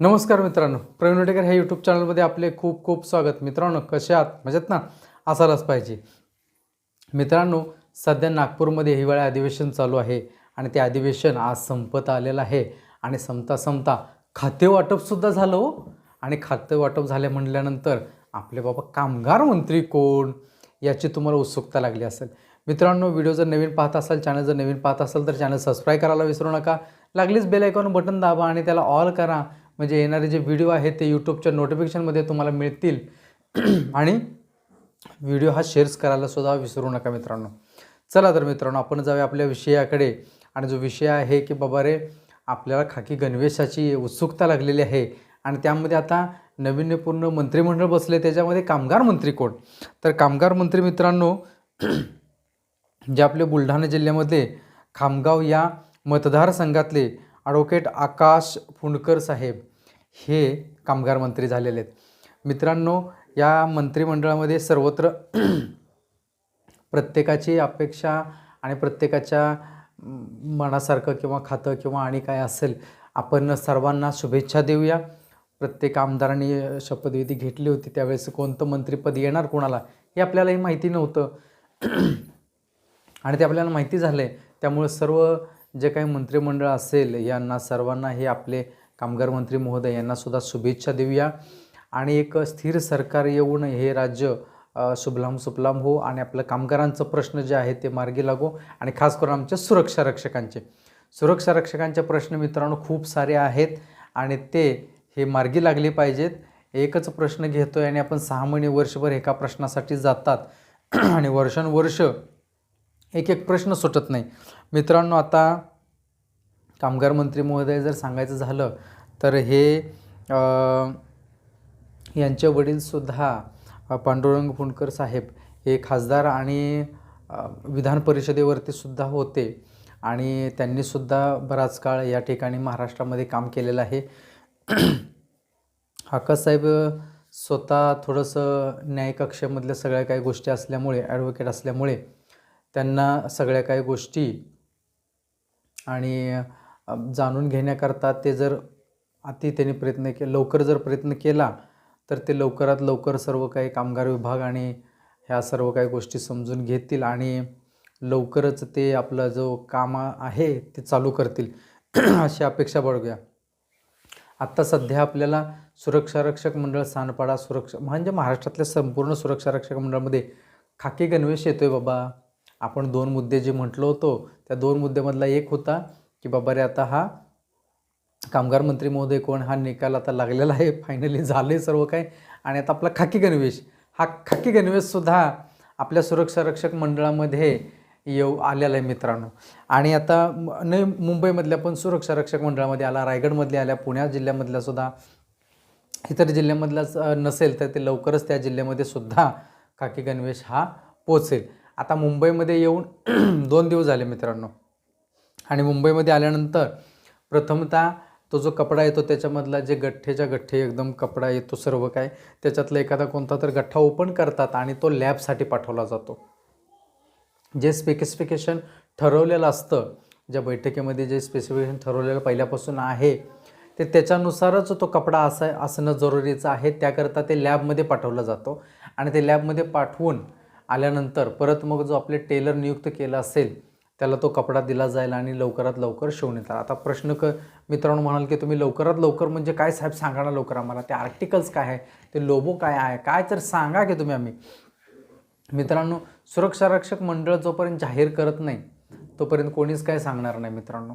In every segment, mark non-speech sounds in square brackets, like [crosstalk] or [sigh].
नमस्कार मित्रांनो प्रवीण वटेकर ह्या यूट्यूब चॅनलमध्ये आपले खूप खूप स्वागत. मित्रांनो कसे आहात? मजेत ना? असायलाच पाहिजे. मित्रांनो सध्या नागपूरमध्ये हिवाळी अधिवेशन चालू आहे आणि ते अधिवेशन आज संपत आलेलं आहे आणि संपता संपता खाते वाटपसुद्धा झालं हो. आणि खाते वाटप झाले म्हटल्यानंतर आपले बाबा कामगार मंत्री कोण याची तुम्हाला उत्सुकता लागली असेल. मित्रांनो व्हिडिओ जर नवीन पाहत असाल चॅनल जर नवीन पाहत असाल तर चॅनल सबस्क्राईब करायला विसरू नका. लागलीच बेल आयकॉन बटन दाबा आणि त्याला ऑल करा. म्हणजे येणारे जे व्हिडिओ आहेत ते यूट्यूबच्या नोटिफिकेशनमध्ये तुम्हाला मिळतील. [clears throat] आणि व्हिडिओ हा शेअर्स करायला सुद्धा विसरू नका मित्रांनो. चला तर मित्रांनो आपण जाऊया आपल्या विषयाकडे. आणि जो विषय आहे की बाबा रे आपल्याला खाकी गणवेशाची उत्सुकता लागलेली आहे. आणि त्यामध्ये आता नाविन्यपूर्ण मंत्रिमंडळ बसले त्याच्यामध्ये कामगार मंत्री कोण? तर कामगार मंत्री मित्रांनो [clears throat] जे आपले बुलढाणा जिल्ह्यामध्ये खामगाव या मतदारसंघातले ॲडव्होकेट आकाश फुंडकर साहेब हे कामगार मंत्री झालेले आहेत. मित्रांनो या मंत्रिमंडळामध्ये सर्वत्र [clears throat] प्रत्येकाची अपेक्षा आणि प्रत्येकाच्या मनासारखं किंवा खातं किंवा आणि काय असेल आपण सर्वांना शुभेच्छा देऊया. प्रत्येक आमदारांनी शपथविधी घेतली होती त्यावेळेस कोणतं मंत्रिपद येणार कोणाला हे आपल्यालाही माहिती नव्हतं. [clears throat] आणि ते आपल्याला माहिती झालं आहे त्यामुळे सर्व जे काही मंत्रिमंडळ असेल यांना सर्वांना हे आपले कामगार मंत्री महोदय यांना सुद्धा शुभेच्छा देऊया. आणि एक स्थिर सरकार येऊन हे राज्य अ, शुभलाम सुफलाम हो आणि आपलं कामगारांचं प्रश्न जे आहे ते मार्गी लागो आणि खास करून आमच्या सुरक्षा रक्षकांचे. सुरक्षा रक्षकांचे प्रश्न मित्रांनो खूप सारे आहेत आणि ते हे मार्गी लागले पाहिजेत. एकच प्रश्न घेतोय आणि आपण सहा महिने वर्षभर एका प्रश्नासाठी जातात. [clears throat] आणि वर्षानुवर्ष एक एक प्रश्न सुटत नाही. मित्रांनो आता कामगार मंत्री महोदय जर सांगायचं झालं तर हे यांचे वडीलसुद्धा पांडुरंग फुंडकर साहेब हे खासदार आणि विधान परिषदेवरती सुद्धा होते. आणि त्यांनीसुद्धा बराच काळ या ठिकाणी महाराष्ट्रामध्ये काम केलेलं आहे. [clears throat] साहेब स्वतः थोडंसं न्यायकक्षेमधल्या सगळ्या काही गोष्टी असल्यामुळे ॲडव्होकेट असल्यामुळे त्यांना सगळ्या काही गोष्टी आणि जाणून घेण्याकरता ते जर अति त्यांनी प्रयत्न के लवकर जर प्रयत्न केला तर ते लवकरात लवकर सर्व काही कामगार विभाग आणि ह्या सर्व काही गोष्टी समजून घेतील आणि लवकरच ते आपलं जो काम आहे ते चालू करतील. [clears throat] अशी अपेक्षा बाळगूया. आत्ता सध्या आपल्याला सुरक्षा रक्षक मंडळ सानपाडा सुरक्षा म्हणजे महाराष्ट्रातल्या संपूर्ण सुरक्षा रक्षक मंडळामध्ये खाकी गणवेश येतो आहे बाबा. आपण दोन मुद्दे जे म्हटलो होतो त्या दोन मुद्द्यामधला एक होता की बाबा रे आता हा कामगार मंत्री महोदय कोण? हा निकाल आता लागलेला आहे फायनली झालं आहे सर्व काय आणि आता आपला खाकी गणवेश हा खाकी गणवेशसुद्धा आपल्या सुरक्षा रक्षक मंडळामध्ये येऊ आलेला आहे मित्रांनो. आणि आता न नाही मुंबईमधल्या पण सुरक्षा रक्षक मंडळामध्ये आला रायगडमधल्या आल्या पुण्या जिल्ह्यामधल्या सुद्धा. इतर जिल्ह्यामधलाच नसेल तर ते लवकरच त्या जिल्ह्यामध्ये सुद्धा खाकी गणवेश हा पोचेल आता मुंबईमध्ये येऊन [clears throat] दोन दिवस झाले मित्रांनो. आणि मुंबईमध्ये आल्यानंतर प्रथमतः तो जो कपडा येतो त्याच्यामधला जे गठ्ठेच्या गठ्ठे एकदम कपडा येतो सर्व काय त्याच्यातला एखादा कोणता तर गठ्ठा ओपन करतात आणि तो लॅबसाठी पाठवला जातो. जे स्पेसिफिकेशन ठरवलेलं असतं ज्या बैठकीमध्ये जे स्पेसिफिकेशन ठरवलेलं पहिल्यापासून आहे ते त्याच्यानुसारच तो कपडा असा असणं जरुरीचं आहे. त्याकरता ते लॅबमध्ये पाठवला जातो. आणि ते लॅबमध्ये पाठवून आल्यानंतर परत मग जो आपले टेलर नियुक्त केला असेल त्याला तो कपडा दिला जाईल आणि लवकरात लवकर शिवण्यात आला आता प्रश्न क मित्रांनो म्हणाल की तुम्ही लवकरात लवकर म्हणजे काय साहेब सांगा ना लवकर आम्हाला? ते आर्टिकल्स काय आहे? ते लोबो काय आहे? काय तर सांगा की तुम्ही आम्ही. मित्रांनो सुरक्षा रक्षक मंडळ जोपर्यंत जाहीर करत नाही तोपर्यंत कोणीच काय सांगणार नाही मित्रांनो.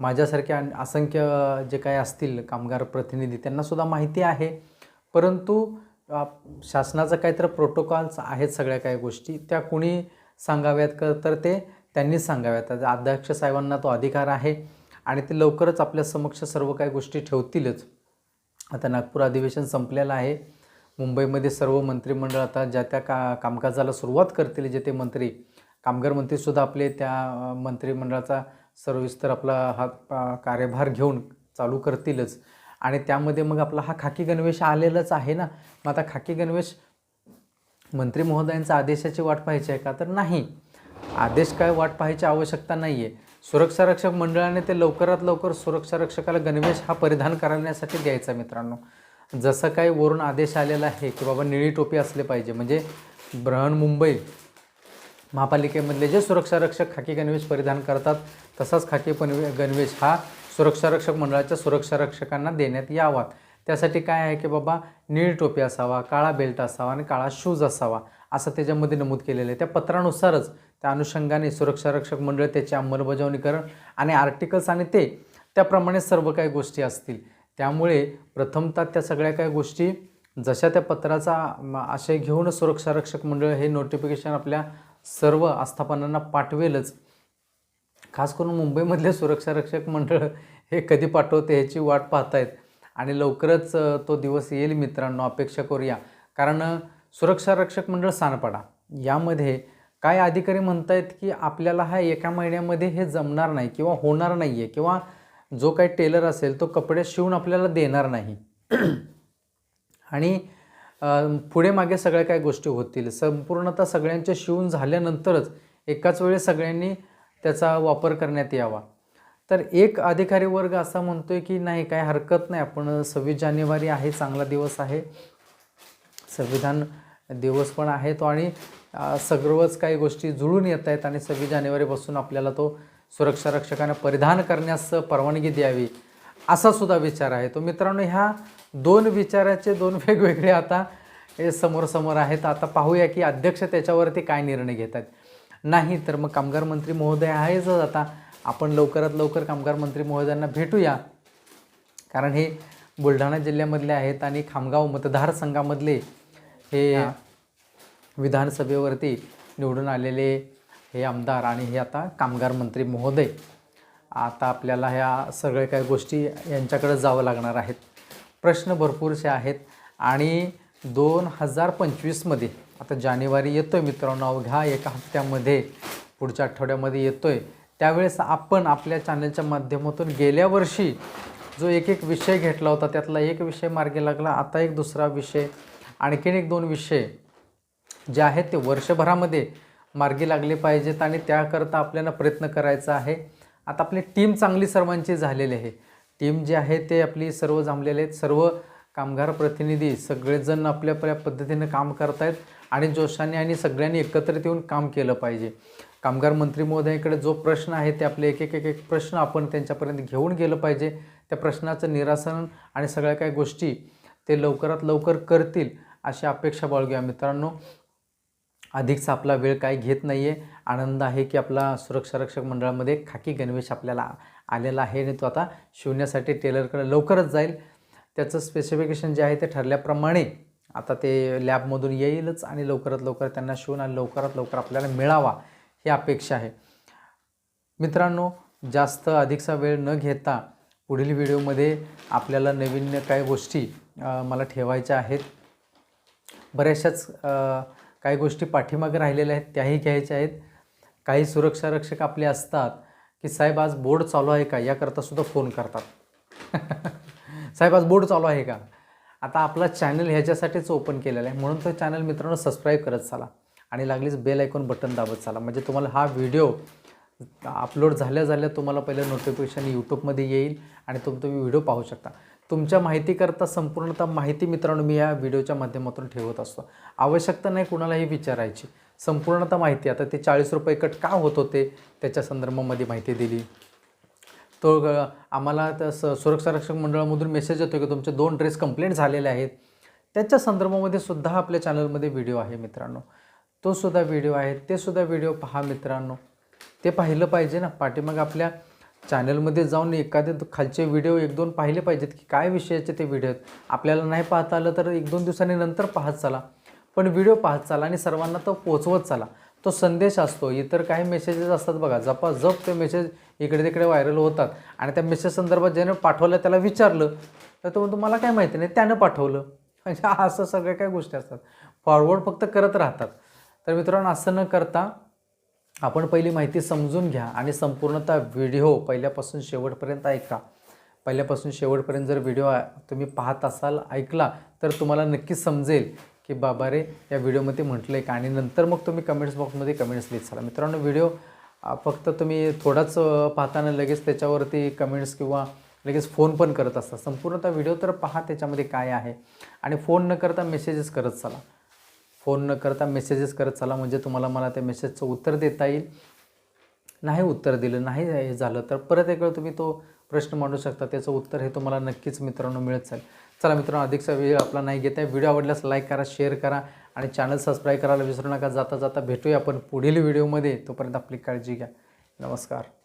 माझ्यासारखे असंख्य जे काय असतील कामगार प्रतिनिधी त्यांनासुद्धा माहिती आहे. परंतु शासनाचं काहीतरी प्रोटोकॉल्स आहेत सगळ्या काही गोष्टी. त्या कुणी सांगाव्यात का? तर ते त्यांनीच सांगाव्यात. आता अध्यक्ष साहेबांना तो अधिकार आहे आणि ते लवकरच आपल्या समक्ष सर्व काही गोष्टी ठेवतीलच. आता नागपूर अधिवेशन संपलेलं आहे. मुंबईमध्ये सर्व मंत्रिमंडळ आता ज्या त्या का कामकाजाला सुरुवात करतील जे ते मंत्री कामगार मंत्रीसुद्धा आपले त्या मंत्रिमंडळाचा सर्वविस्तर आपला हा कार्यभार घेऊन चालू करतीलच. आणि त्यामध्ये मग आपला हा खाकी गणवेश आलेलाच आहे ना? मग आता खाकी गणवेश मंत्री महोदयांचा आदेशाची वाट पाहायची आहे का? तर नाही. आदेश काय वाट पाहायची आवश्यकता नाही आहे सुरक्षा रक्षक मंडळाने ते लवकरात लवकर सुरक्षा रक्षकाला गणवेश हा परिधान करण्यासाठी द्यायचा मित्रांनो. जसं काही वरून आदेश आलेला आहे की बाबा निळी टोपी असले पाहिजे म्हणजे बृहन्मुंबई महापालिकेमधले जे सुरक्षा रक्षक खाकी गणवेश परिधान करतात तसाच खाकी पनवे गणवेश हा सुरक्षा रक्षक मंडळाच्या सुरक्षा रक्षकांना देण्यात यावा. त्यासाठी काय आहे की बाबा निळी टोपी असावा काळा बेल्ट असावा आणि काळा शूज असावा असं त्याच्यामध्ये नमूद केलेलं आहे. त्या पत्रानुसारच त्या अनुषंगाने सुरक्षा रक्षक मंडळ त्याची अंमलबजावणी करण आणि आर्टिकल्स आणि ते त्याप्रमाणे सर्व काही गोष्टी असतील. त्यामुळे प्रथमतः त्या सगळ्या काही गोष्टी जशा त्या पत्राचा आशय घेऊन सुरक्षा रक्षक मंडळ हे नोटिफिकेशन आपल्या सर्व आस्थापनांना पाठवेलच. खास करून मुंबईमधले सुरक्षा रक्षक मंडळ हे कधी पाठवते ह्याची वाट पाहतायत. आणि लवकरच तो दिवस येईल मित्रांनो अपेक्षा करूया. कारण सुरक्षा रक्षक मंडळ सानपाडा यामध्ये काय अधिकारी म्हणतायत की आपल्याला हा एका महिन्यामध्ये हे जमणार नाही किंवा होणार नाही आहे किंवा जो काही टेलर असेल तो कपडे शिवून आपल्याला देणार नाही. [clears throat] आणि पुढे मागे सगळ्या काय गोष्टी होतील. संपूर्णतः सगळ्यांचे शिवून झाल्यानंतरच एकाच वेळी सगळ्यांनी त्याचा वापर करण्यात यावा. तर एक अधिकारी वर्ग असा म्हणतोय की नाही काय हरकत नाही. आपण सव्वीस जानेवारी आहे चांगला दिवस आहे. संविधान दिवस पण आहे तो आणि सगळंच सर्वच काही गोष्टी जुळून येत आहेत आणि सव्वीस जानेवारीपासून आपल्याला तो सुरक्षा रक्षकांना परिधान करण्यास परवानगी द्यावी असा सुद्धा विचार आहे. तो मित्रांनो ह्या दोन विचाराचे दोन [laughs] वेगवेगळे आता हे समोरसमोर आहेत. आता पाहूया की अध्यक्ष त्याच्यावरती काय निर्णय घेत आहेत. नाही तर मग कामगार मंत्री महोदय आहेच आता. आपण लवकरात लवकर कामगार मंत्री महोदयांना भेटूया. कारण हे बुलढाणा जिल्ह्यामधले आहेत आणि खामगाव मतदारसंघामधले हे विधानसभेवरती निवडून आलेले हे आमदार आणि हे आता कामगार मंत्री महोदय आता आपल्याला ह्या सगळ्या काही गोष्टी यांच्याकडे जावं लागणार आहेत. प्रश्न भरपूरसे आहेत आणि दोन हजार पंचवीसमध्ये आता जानेवारी येतो आहे मित्रांनो अवघ्या एका हप्त्यामध्ये पुढच्या आठवड्यामध्ये येतो आहे त्यावेळेस आपण आपल्या चॅनलच्या माध्यमातून गेल्या वर्षी जो एक एक विषय घेतला होता त्यातला एक विषय मार्गी लागला आता एक दुसरा विषय आणखीन एक दोन विषय जे आहेत ते वर्षभरामध्ये मार्गी लागले पाहिजेत आणि त्याकरता आपल्याला प्रयत्न करायचा आहे. आता आपली टीम चांगली सर्वांची झालेली आहे. टीम जी आहे ते आपली सर्व जमलेले आहेत. सर्व कामगार प्रतिनिधी सगळेजण आपल्या आपल्या पद्धतीनं काम करत आहेत आणि जोशाने आणि सगळ्यांनी एकत्रित येऊन काम केलं पाहिजे. कामगार मंत्री महोदयांकडे जो प्रश्न आहे ते आपले एक एक एक एक प्रश्न आपण त्यांच्यापर्यंत घेऊन गेलं पाहिजे. त्या प्रश्नाचं निरासन आणि सगळ्या काही गोष्टी ते लवकरात लवकर करतील. अशी अपेक्षा बाळगूया मित्रांनो. अधिकचा आपला वेळ काही घेत नाही आहे आनंद आहे की आपला सुरक्षा रक्षक मंडळामध्ये खाकी गणवेश आपल्याला आलेला आहे आणि तो आता शिवण्यासाठी टेलरकडे लवकरच जाईल. त्याचं स्पेसिफिकेशन जे आहे ते ठरल्याप्रमाणे आता ते लॅबमधून येईलच आणि लवकरात लवकर त्यांना शिवून आणि लवकरात लवकर आपल्याला मिळावा ही अपेक्षा आहे. मित्रांनो जास्त अधिकचा वेळ न घेता पुढील व्हिडिओमध्ये आपल्याला नवीन काही गोष्टी मला ठेवायच्या आहेत. बऱ्याचशाच काही गोष्टी पाठीमागे राहिलेल्या आहेत त्याही घ्यायच्या आहेत. काही सुरक्षा रक्षक आपले असतात की साहेब आज बोर्ड चालू आहे का? याकरता सुद्धा फोन करतात. [laughs] साहेब आज बोर्ड चालू आहे का? आता आपला चॅनल ह्याच्यासाठीच ओपन केलेला आहे. म्हणून तो चॅनल मित्रांनो सबस्क्राईब करत चाला आणि लागलीच बेल ऐकून बटन दाबत चाला. म्हणजे तुम्हाला हा व्हिडिओ अपलोड झाल्या झाल्या तुम्हाला पहिलं नोटिफिकेशन यूट्यूबमध्ये येईल आणि तुम्ही व्हिडिओ पाहू शकता. तुमच्या माहितीकरता संपूर्णतः माहिती मित्रांनो मी या व्हिडिओच्या माध्यमातून ठेवत असतो. आवश्यकता नाही कुणालाही विचारायची. संपूर्णतः माहिती आता ते चाळीस रुपये कट का होत होते त्याच्या संदर्भामध्ये माहिती दिली. तो आम्हाला त्या स सुरक्षा रक्षक मंडळामधून मेसेज येतो की तुमचे दोन ड्रेस कंप्लेंट झालेले आहेत. त्याच्या संदर्भामध्ये सुद्धा आपल्या चॅनलमध्ये व्हिडिओ आहे मित्रांनो. तो सुद्धा व्हिडिओ आहे ते सुद्धा व्हिडिओ पहा मित्रांनो. ते पाहिलं पाहिजे ना पाठीमाग आपल्या चॅनलमध्ये जाऊन एखादे खालचे व्हिडिओ एक दोन पाहिले पाहिजेत की काय विषयाचे ते व्हिडिओ आहेत. आपल्याला नाही पाहता आलं तर एक दोन दिवसांनी नंतर पाहत चला. पण व्हिडिओ पाहत चाला आणि सर्वांना तो पोचवत चाला. तो संदेश असतो इतर काही मेसेजेस असतात बघा. जपा जप ते मेसेज इकडे तिकडे व्हायरल होतात. आणि त्या मेसेज संदर्भात ज्याने पाठवलं त्याला विचारलं तर तो म्हणतो मला काय माहिती नाही त्यानं पाठवलं. [laughs] म्हणजे असं सगळ्या काही गोष्टी असतात. फॉरवर्ड फक्त करत राहतात. तर मित्रांनो असं न करता आपण पहिली माहिती समजून घ्या आणि संपूर्णतः व्हिडिओ पहिल्यापासून शेवटपर्यंत ऐका. पहिल्यापासून शेवटपर्यंत जर व्हिडिओ तुम्ही पाहत असाल ऐकला तर तुम्हाला नक्कीच समजेल की बाबा रे या व्हिडिओमध्ये म्हटलं आहे का? आणि नंतर मग तुम्ही कमेंट्स बॉक्समध्ये कमेंट्स लिहित चाला. मित्रांनो व्हिडिओ फक्त तुम्ही थोडाच पाहताना लगेच त्याच्यावरती कमेंट्स किंवा लगेच फोन पण करत असता. संपूर्णतः व्हिडिओ तर पहा त्याच्यामध्ये काय आहे. आणि फोन न करता मेसेजेस करत चला. फोन न करता मेसेजेस करत चला. म्हणजे तुम्हाला मला त्या मेसेजचं उत्तर देता येईल. नाही उत्तर दिलं नाही हे झालं तर परत एक वेळ तुम्ही तो प्रश्न मांडू शकता. त्याचं उत्तर हे तुम्हाला नक्कीच मित्रांनो मिळत जाईल चला मित्रांनो अधिकचा वेळ आपला नाही घेत आहे. व्हिडिओ आवडल्यास लाईक करा शेअर करा आणि चॅनल सबस्क्राईब करायला विसरू नका. जाता जाता भेटूया आपण पुढील व्हिडिओमध्ये तोपर्यंत आपली काळजी घ्या. नमस्कार.